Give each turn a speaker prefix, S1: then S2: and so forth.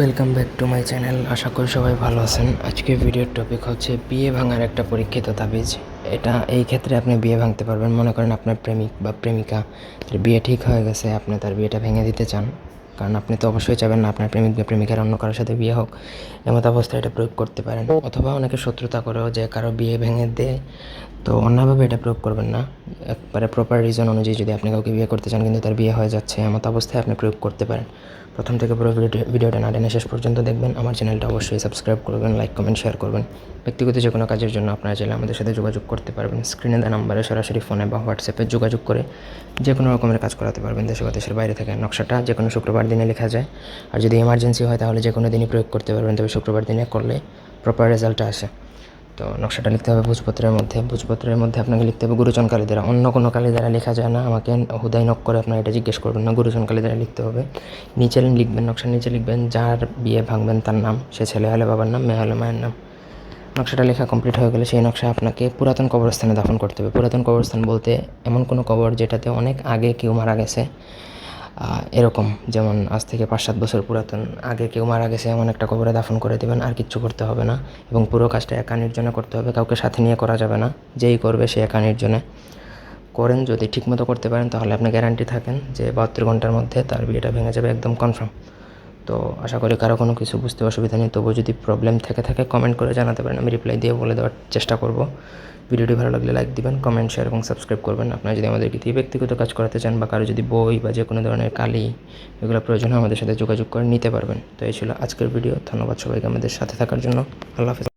S1: Welcome back to my channel আশা করি সবাই ভালো আছেন। আজকে ভিডিওর টপিক হচ্ছে বিয়ে ভাঙার একটা পরীক্ষিত তাবিজ। এটা এই ক্ষেত্রে আপনি বিয়ে ভাঙতে পারবেন। মনে করেন আপনার প্রেমিক বা প্রেমিকা বিয়ে ঠিক হয়ে গেছে, আপনি তার বিয়েটা ভেঙে দিতে চান। কারণ আপনি তো অবশ্যই চাবেন না আপনার প্রেমিক বা প্রেমিকার অন্য কারোর সাথে বিয়ে হোক, এমত অবস্থায় এটা প্রয়োগ করতে পারেন। অথবা অনেকে শত্রুতা করেও যে কারও বিয়ে ভেঙে দেয় তো অন্যভাবে এটা প্রয়োগ করবেন না। একবারে প্রপার রিজন অনুযায়ী যদি আপনি কাউকে বিয়ে করতে চান কিন্তু তার বিয়ে হয়ে যাচ্ছে, এমত অবস্থায় আপনি প্রয়োগ করতে পারেন। প্রথম থেকে পুরো ভিডিও, ভিডিওটা না টেনে শেষ পর্যন্ত দেখবেন। আমার চ্যানেলটা অবশ্যই সাবস্ক্রাইব করবেন লাইক কমেন্ট শেয়ার করবেন। ব্যক্তিগত যে কোনো কাজের জন্য আপনারা চাইলে আমাদের সাথে যোগাযোগ করতে পারবেন। স্ক্রিনে দেওয়া নাম্বারে সরাসরি ফোনে বা হোয়াটসঅ্যাপে যোগাযোগ করে যে কোনো রকমের কাজ করাতে পারবেন দেশে বা দেশের বাইরে থেকে। নকশাটা যে কোনো শুক্রবার দিনে লেখা যায়। আর যদি এমার্জেন্সি হয়, তাহলে যে কোনো দিনই প্রয়োগ করতে পারবেন। তবে শুক্রবার দিনে করলে প্রপার রেজাল্টটা আসে। তো নকশাটা লিখতে হবে ভোজপত্রের মধ্যে। ভোজপত্রের মধ্যে আপনাকে লিখতে হবে গুরুচন কালী দ্বারা। অন্য কোনো কালী দ্বারা লেখা যায় না। আমাকে হুদাই নক করে আপনার এটা জিজ্ঞেস করবেন না। গুরুচন কালী দ্বারা লিখতে হবে। নিচে লিখবেন, নকশার নিচে লিখবেন, যার বিয়ে ভাঙবেন তার নাম। সে ছেলে হলে বাবার নাম, মেয়ে হলে মায়ের নাম। নকশাটা লেখা কমপ্লিট হয়ে গেলে সেই নকশা আপনাকে পুরাতন কবরস্থানে দাফন করতে হবে। পুরাতন কবরস্থান বলতে এমন কোনো কবর যেটাতে অনেক আগে কেউ মারা গেছে। এরকম যেমন আজ থেকে পাঁচ সাত বছর পুরাতন, আগে কেউ মারা গেছে এমন একটা কবরে দাফন করে দেবেন, আর কিচ্ছু করতে হবে না। এবং পুরো কাজটা একা নির্জনে করতে হবে, কাউকে সাথে নিয়ে করা যাবে না। যেই করবে সে একা নির্জনে। করেন, যদি ঠিকমতো করতে পারেন, তাহলে আপনি গ্যারান্টি থাকেন যে বাহাত্তর ঘণ্টার মধ্যে তার বিয়েটা ভেঙে যাবে একদম কনফার্ম তো আশা করি কারও কোনো কিছু বুঝতে অসুবিধা নেই, তবুও যদি প্রবলেম থেকে থাকে কমেন্ট করে জানাতে পারেন, আমি রিপ্লাই দিয়ে বলে দেওয়ার চেষ্টা করব। ভিডিওটি ভালো লাগলে লাইক দিবেন কমেন্ট শেয়ার এবং সাবস্ক্রাইব করবেন। আপনারা যদি আমাদের দিয়ে ব্যক্তিগত কাজ করাতে চান বা কারও যদি বই বা যে কোনো ধরনের কালি এগুলো প্রয়োজন হয়, আমাদের সাথে যোগাযোগ করে নিতে পারবেন। তো এই ছিল আজকের ভিডিও ধন্যবাদ সবাইকে আমাদের সাথে থাকার জন্য। আল্লাহ হাফেজ।